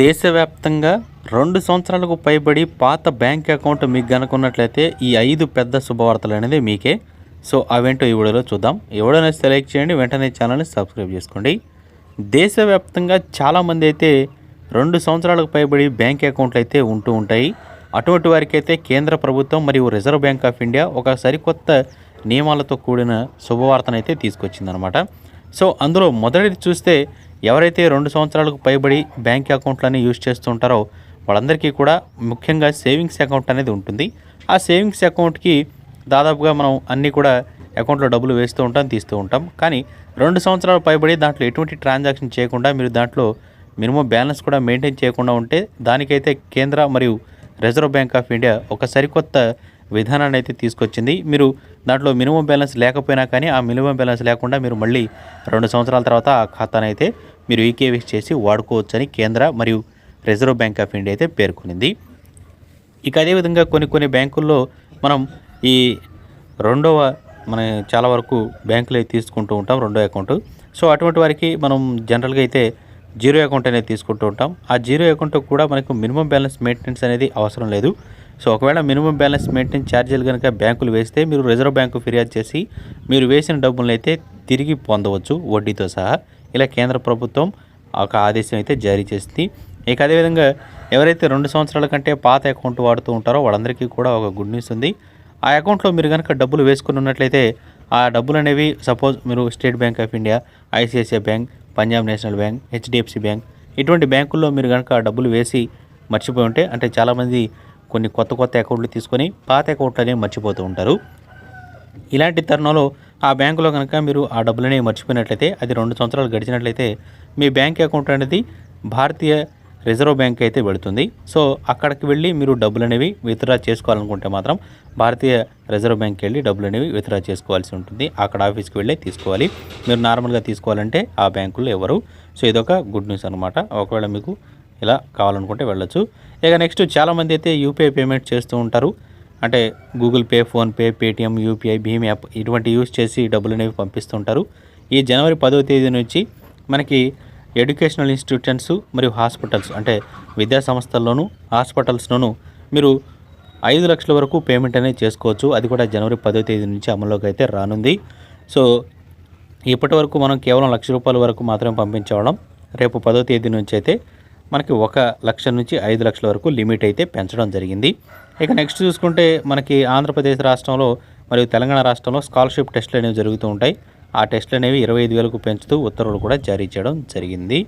దేశవ్యాప్తంగా రెండు సంవత్సరాలకు పైబడి పాత బ్యాంక్ అకౌంట్ మీకు కనుకున్నట్లయితే ఈ ఐదు పెద్ద శుభవార్తలు అనేది మీకే. సో అవేంటో ఈ వీడియోలో చూద్దాం. ఎవడైనా సెలెక్ట్ చేయండి వెంటనే ఛానల్ని సబ్స్క్రైబ్ చేసుకోండి. దేశవ్యాప్తంగా చాలామంది అయితే రెండు సంవత్సరాలకు పైబడి బ్యాంక్ అకౌంట్లు అయితే ఉంటూ ఉంటాయి. అటువంటి వారికి అయితే కేంద్ర ప్రభుత్వం మరియు రిజర్వ్ బ్యాంక్ ఆఫ్ ఇండియా ఒక సరికొత్త నియమాలతో కూడిన శుభవార్తనైతే తీసుకొచ్చిందనమాట సో అందులో మొదటిది చూస్తే ఎవరైతే రెండు సంవత్సరాలకు పైబడి బ్యాంక్ అకౌంట్లని యూజ్ చేస్తుంటారో వాళ్ళందరికీ కూడా ముఖ్యంగా సేవింగ్స్ అకౌంట్ అనేది ఉంటుంది. ఆ సేవింగ్స్ అకౌంట్కి దాదాపుగా మనం అన్నీ కూడా అకౌంట్లో డబ్బులు వేస్తూ ఉంటాం తీస్తూ ఉంటాం. కానీ రెండు సంవత్సరాలు పైబడి దాంట్లో ఎటువంటి ట్రాన్సాక్షన్ చేయకుండా మీరు దాంట్లో మినిమం బ్యాలెన్స్ కూడా మెయింటైన్ చేయకుండా ఉంటే దానికైతే కేంద్ర మరియు రిజర్వ్ బ్యాంక్ ఆఫ్ ఇండియా ఒక సరికొత్త విధానాన్ని అయితే తీసుకొచ్చింది. మీరు దాంట్లో మినిమం బ్యాలెన్స్ లేకపోయినా కానీ ఆ మినిమం బ్యాలెన్స్ లేకుండా మీరు మళ్ళీ రెండు సంవత్సరాల తర్వాత ఆ ఖాతాను అయితే మీరు ఈకేవీస్ చేసి వాడుకోవచ్చని కేంద్ర మరియు రిజర్వ్ బ్యాంక్ ఆఫ్ ఇండియా అయితే పేర్కొనింది. ఇక అదేవిధంగా కొన్ని కొన్ని బ్యాంకుల్లో మనం ఈ రెండవ మన చాలా వరకు బ్యాంకులు అయితే తీసుకుంటూ ఉంటాం రెండో అకౌంట్. సో అటువంటి వారికి మనం జనరల్గా అయితే జీరో అకౌంట్ అనేది తీసుకుంటూ ఉంటాం. ఆ జీరో అకౌంట్ కూడా మనకు మినిమం బ్యాలెన్స్ మెయింటెనెన్స్ అనేది అవసరం లేదు. సో ఒకవేళ మినిమం బ్యాలెన్స్ మెయింటైన్ ఛార్జీలు కనుక బ్యాంకులు వేస్తే మీరు రిజర్వ్ బ్యాంకు ఫిర్యాదు చేసి మీరు వేసిన డబ్బులను అయితే తిరిగి పొందవచ్చు వడ్డీతో సహా. ఇలా కేంద్ర ప్రభుత్వం ఒక ఆదేశం అయితే జారీ చేసింది. ఇక అదేవిధంగా ఎవరైతే రెండు సంవత్సరాల కంటే పాత అకౌంట్ వాడుతూ ఉంటారో వాళ్ళందరికీ కూడా ఒక గుడ్ న్యూస్ ఉంది. ఆ అకౌంట్లో మీరు కనుక డబ్బులు వేసుకుని ఉన్నట్లయితే ఆ డబ్బులు అనేవి సపోజ్ మీరు State Bank of India ICICI Bank Punjab National Bank HDFC Bank ఇటువంటి బ్యాంకుల్లో మీరు కనుక డబ్బులు వేసి మర్చిపోయి ఉంటే అంటే చాలామంది కొన్ని కొత్త కొత్త అకౌంట్లు తీసుకొని పాత అకౌంట్లు అనేవి మర్చిపోతూ ఉంటారు. ఇలాంటి తరుణంలో ఆ బ్యాంకులో కనుక మీరు ఆ డబ్బులని మర్చిపోయినట్లయితే అది రెండు సంవత్సరాలు గడిచినట్లయితే మీ బ్యాంక్ అకౌంట్ అనేది భారతీయ రిజర్వ్ బ్యాంక్ అయితే వెళుతుంది. సో అక్కడికి వెళ్ళి మీరు డబ్బులు అనేవి విత్డ్రా చేసుకోవాలనుకుంటే మాత్రం భారతీయ రిజర్వ్ బ్యాంక్కి వెళ్ళి డబ్బులు అనేవి విత్డ్రా చేసుకోవాల్సి ఉంటుంది. అక్కడ ఆఫీస్కి వెళ్ళి తీసుకోవాలి. మీరు నార్మల్గా తీసుకోవాలంటే ఆ బ్యాంకుల్లో ఎవరు? సో ఇదొక గుడ్ న్యూస్ అనమాట ఒకవేళ మీకు ఇలా కావాలనుకుంటే వెళ్ళొచ్చు. ఇక నెక్స్ట్ చాలామంది అయితే యూపీఐ పేమెంట్ చేస్తూ ఉంటారు. అంటే Google Pay PhonePe Paytm UPI Bhim app ఇటువంటి యూస్ చేసి డబ్బులు అనేవి పంపిస్తుంటారు ఈ జనవరి పదో తేదీ నుంచి మనకి ఎడ్యుకేషనల్ ఇన్స్టిట్యూషన్స్ మరియు హాస్పిటల్స్ అంటే విద్యా సంస్థల్లోనూ హాస్పిటల్స్లోనూ మీరు ఐదు లక్షల వరకు పేమెంట్ అనేది చేసుకోవచ్చు. అది కూడా జనవరి పదో తేదీ నుంచి అమల్లోకి అయితే రానుంది. సో ఇప్పటి వరకు మనం కేవలం లక్ష రూపాయల వరకు మాత్రమే పంపించేవాళ్ళం రేపు పదో తేదీ నుంచి అయితే మనకి ఒక లక్ష నుంచి ఐదు లక్షల వరకు లిమిట్ అయితే పెంచడం జరిగింది. ఇక నెక్స్ట్ చూసుకుంటే మనకి ఆంధ్రప్రదేశ్ రాష్ట్రంలో మరియు తెలంగాణ రాష్ట్రంలో స్కాలర్షిప్ టెస్టులు అనేవి జరుగుతూ ఉంటాయి. ఆ టెస్టులు అనేవి ఇరవై ఐదు వేలకు పెంచుతూ ఉత్తర్వులు కూడా జారీ చేయడం జరిగింది.